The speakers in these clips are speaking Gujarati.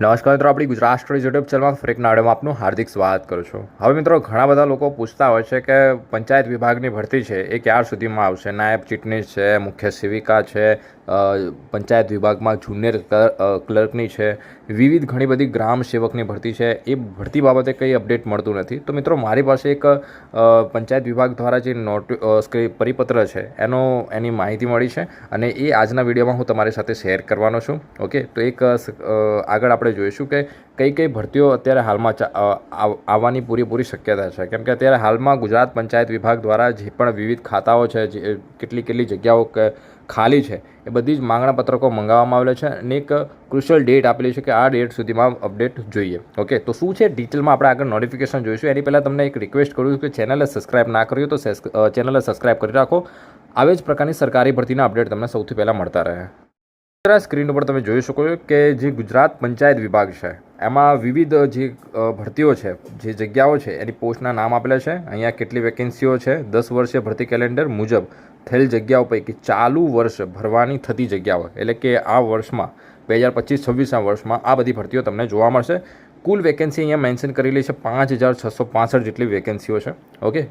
નમસ્કાર મિત્રો, આપણી ગુજરાત સ્ટોરી યુટ્યુબ ચેનલમાં ફરી નાડેમાં આપનું હાર્દિક સ્વાગત કરું છું. હવે મિત્રો, ઘણા બધા લોકો પૂછતા હોય છે કે પંચાયત વિભાગની ભરતી છે એ ક્યાર સુધીમાં આવશે? નાયબ ચૂંટણી છે, મુખ્ય સેવિકા છે પંચાયત વિભાગમાં જુનિયર ક્લર્કની છે, વિવિધ ઘણી બધી ગ્રામ સેવકની ભરતી છે, એ ભરતી બાબતે કંઈ અપડેટ મળતું નથી. તો મિત્રો, મારી પાસે એક પંચાયત વિભાગ દ્વારા જે નોટ પરિપત્ર છે, એનો, એની માહિતી મળી છે અને એ આજના વિડીયોમાં હું તમારી સાથે શેર કરવાનો છું. ઓકે? તો એક આગળ આપણે જોઈશું કે કઈ કઈ ભરતીઓ અત્યારે હાલમાં આવવાની પૂરેપૂરી શક્યતા છે. કેમ કે અત્યારે હાલમાં ગુજરાત પંચાયત વિભાગ દ્વારા જે પણ વિવિધ ખાતાઓ છે, જે, કેટલી કેટલી જગ્યાઓ ખાલી છે. એ બધી જ માંગણા પત્રકો મંગાવવામાં આવેલા છે અને એક ક્રુશિયલ ડેટ આપેલી છે કે આ ડેટ સુધીમાં અપડેટ જોઈએ. ઓકે તો શું છે? ડિટેલમાં આપણે આગળ નોટિફિકેશન જોઈશું. એની પહેલાં તમને એક રિક્વેસ્ટ કરું છું કે ચેનલે સબસ્ક્રાઇબ ના કર્યું તો ચેનલને સબસ્ક્રાઇબ કરી રાખો. આવી જ પ્રકારની સરકારી ભરતીના અપડેટ તમને સૌથી પહેલાં મળતા રહે. આ સ્ક્રીન ઉપર તમે જોઈ શકો છો કે જે ગુજરાત પંચાયત વિભાગ છે, એમાં વિવિધ જે ભરતીઓ છે, જે જગ્યાઓ છે, એની પોસ્ટના નામ આપેલા છે. અહીંયા કેટલી વેકેન્સીઓ છે, દસ વર્ષે ભરતી કેલેન્ડર મુજબ થયેલ જગ્યાઓ પૈકી ચાલુ વર્ષ ભરવાની થતી જગ્યાઓ, એટલે કે આ વર્ષમાં, બે હજાર પચીસ, છવ્વીસના વર્ષમાં આ બધી ભરતીઓ તમને જોવા મળશે. કુલ વેકેન્સી અહીંયા મેન્શન કરેલી છે પાંચ હજાર છસો પાસઠ જેટલી વેકેન્સીઓ છે. ઓકે?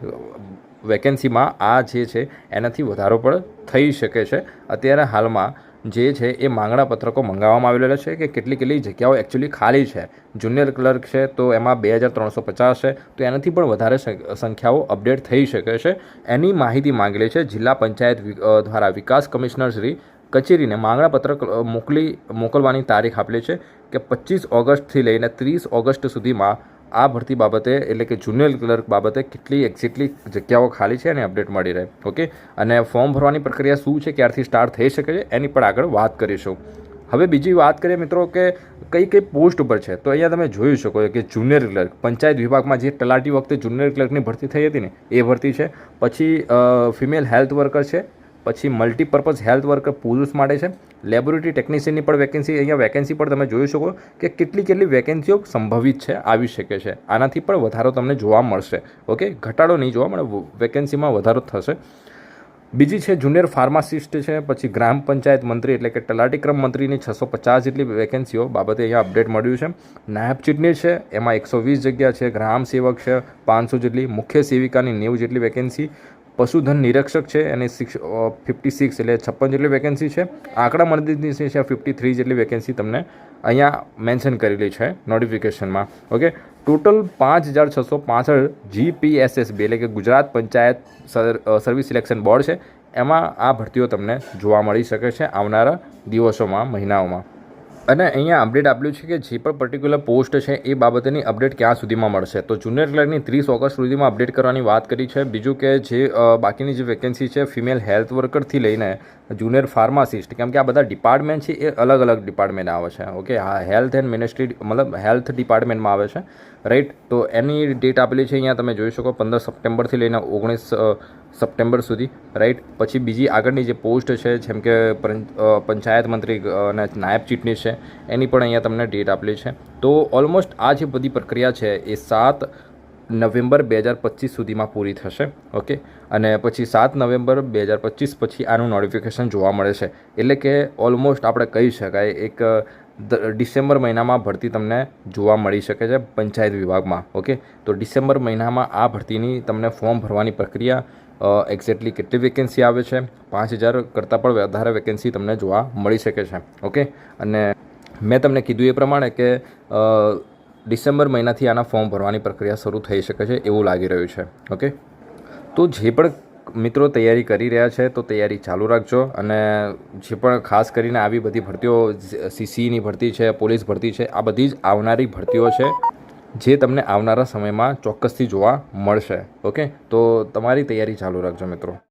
વેકેન્સીમાં આ જે છે, એનાથી વધારો પણ થઈ શકે છે. અત્યારે હાલમાં જે છે એ માંગણા પત્રકો મંગાવવામાં આવેલા છે કે કેટલી કેટલી જગ્યાઓ એકચ્યુઅલી ખાલી છે. જુનિયર ક્લર્ક છે તો એમાં બે હજાર ત્રણસો પચાસ છે તો એનાથી પણ વધારે સંખ- સંખ્યાઓ અપડેટ થઈ શકે છે. એની માહિતી માંગેલી છે જિલ્લા પંચાયત દ્વારા વિકાસ કમિશનર શ્રી કચેરીને માંગણા પત્રક મોકલી, મોકલવાની તારીખ આપેલી છે કે પચીસ ઓગસ્ટથી લઈને ત્રીસ ઓગસ્ટ સુધીમાં આ ભરતી બાબતે, એટલે કે જુનિયર ક્લર્ક બાબતે કેટલી એક્ઝેક્ટલી જગ્યાઓ ખાલી છે અને અપડેટ મળી રહે. ઓકે અને ફોર્મ ભરવાની પ્રક્રિયા શું છે, ક્યારથી સ્ટાર્ટ થઈ શકે છે, એની પણ આગળ વાત કરીશું. હવે બીજી વાત કરીએ મિત્રો કે કઈ કઈ પોસ્ટ ઉપર છે. તો અહીંયા તમે જોઈ શકો છો કે જુનિયર ક્લર્ક પંચાયત વિભાગમાં જે તલાટી વખતે જુનિયર ક્લર્કની ભરતી થઈ હતી ને, એ ભરતી છે. પછી ફિમેલ હેલ્થ વર્કર છે પછી મલ્ટીપર્પઝ હેલ્થ વર્કર પુરુષ માટે છે. લેબોરેટરી ટેકનિશિયનની પણ વેકેન્સી અહીંયા વેકેન્સી પણ તમે જોઈ શકો કે કેટલી કેટલી વેકેન્સીઓ સંભવિત છે, આવી શકે છે. આનાથી પણ વધારો તમને જોવા મળશે. ઓકે ઘટાડો નહીં જોવા મળે વેકેન્સીમાં વધારો થશે. બીજી છે જુનિયર ફાર્માસિસ્ટ છે, પછી ગ્રામ પંચાયત મંત્રી એટલે કે તલાટીક્રમ મંત્રીની છસો પચાસ જેટલી વેકેન્સીઓ બાબતે અહીંયા અપડેટ મળ્યું છે. નાયબ ચૂંટણી છે, એમાં એકસો વીસ જગ્યા છે. ગ્રામ સેવક છે, પાંચસો જેટલી. મુખ્ય સેવિકાની નેવું જેટલી વેકેન્સી પશુધન નિરીક્ષક છે, એની સિક્સ ફિફ્ટી સિક્સ એટલે છપ્પન જેટલી વેકેન્સી છે. આંકડા મદદની છે ફિફ્ટી થ્રી જેટલી વેકેન્સી તમને અહીંયા મેન્શન કરેલી છે નોટિફિકેશનમાં ઓકે ટોટલ પાંચ હજાર છસો પાસઠ જીપીએસએસબી એટલે કે Gujarat panchayat ser- service selection board છે. એમાં આ ભરતીઓ તમને જોવા મળી શકે છે આવનારા દિવસોમાં, મહિનાઓમાં. અને અહીંયા અપડેટ આપ્યું છે કે જે પણ પર્ટિક્યુલર પોસ્ટ છે એ બાબતેની અપડેટ ક્યાં સુધીમાં મળશે? તો જુનિયર ક્લર્કની ત્રીસ ઓગસ્ટ સુધીમાં અપડેટ કરવાની વાત કરી છે. બીજું કે જે બાકીની જે વેકેન્સી છે ફિમેલ હેલ્થ વર્કરથી લઈને જુનિયર ફાર્માસિસ્ટ કેમ કે આ બધા ડિપાર્ટમેન્ટ છે એ અલગ અલગ ડિપાર્ટમેન્ટ આવે છે. ઓકે હા હેલ્થ એન્ડ મિનિસ્ટ્રી મતલબ હેલ્થ ડિપાર્ટમેન્ટમાં આવે છે. રાઈટ તો એની ડેટ આપેલી છે અહીંયા તમે જોઈ શકો પંદર સપ્ટેમ્બરથી લઈને ઓગણીસ સપ્ટેમ્બર સુધી. રાઈટ પછી બીજી આગળની જે પોસ્ટ છે જેમ કે પંચ- પંચાયત મંત્રી અને નાયબ ચીટની છે એની પણ અહીંયા તમને ડેટ આપેલી છે. તો ઓલમોસ્ટ આ જે બધી પ્રક્રિયા છે એ સાત નવેમ્બર બે હજાર પચીસ સુધીમાં પૂરી થશે ઓકે અને પછી સાત નવેમ્બર બે હજાર પચીસ પછી આનું નોટિફિકેશન જોવા મળે છે. એટલે કે ઓલમોસ્ટ આપણે કહી શકાય, એક ડિસેમ્બર મહિનામાં ભરતી તમને જોવા મળી શકે છે પંચાયત વિભાગમાં, ઓકે? તો ડિસેમ્બર મહિનામાં આ ભરતીની તમને ફોર્મ ભરવાની પ્રક્રિયા એક્ઝેક્ટલી કેટલી વેકેન્સી આવે છે? પાંચ હજાર કરતાં પણ વધારે વેકેન્સી તમને જોવા મળી શકે છે, ઓકે? અને મેં તમને કીધું એ પ્રમાણે કે ડિસેમ્બર મહિનાથી આના ફોર્મ ભરવાની પ્રક્રિયા શરૂ થઈ શકે છે એવું લાગી રહ્યું છે, ઓકે? તો જે પણ મિત્રો તૈયારી કરી રહ્યા છે, તો તૈયારી ચાલુ રાખજો. અને જે પણ ખાસ કરીને આવી બધી ભરતીઓ સીસીની ભરતી છે, પોલીસ ભરતી છે, આ બધી જ આવનારી ભરતીઓ છે, જે તમને આવનારા સમયમાં ચોક્કસથી જોવા મળશે. ઓકે? તો તમારી તૈયારી ચાલુ રાખજો મિત્રો.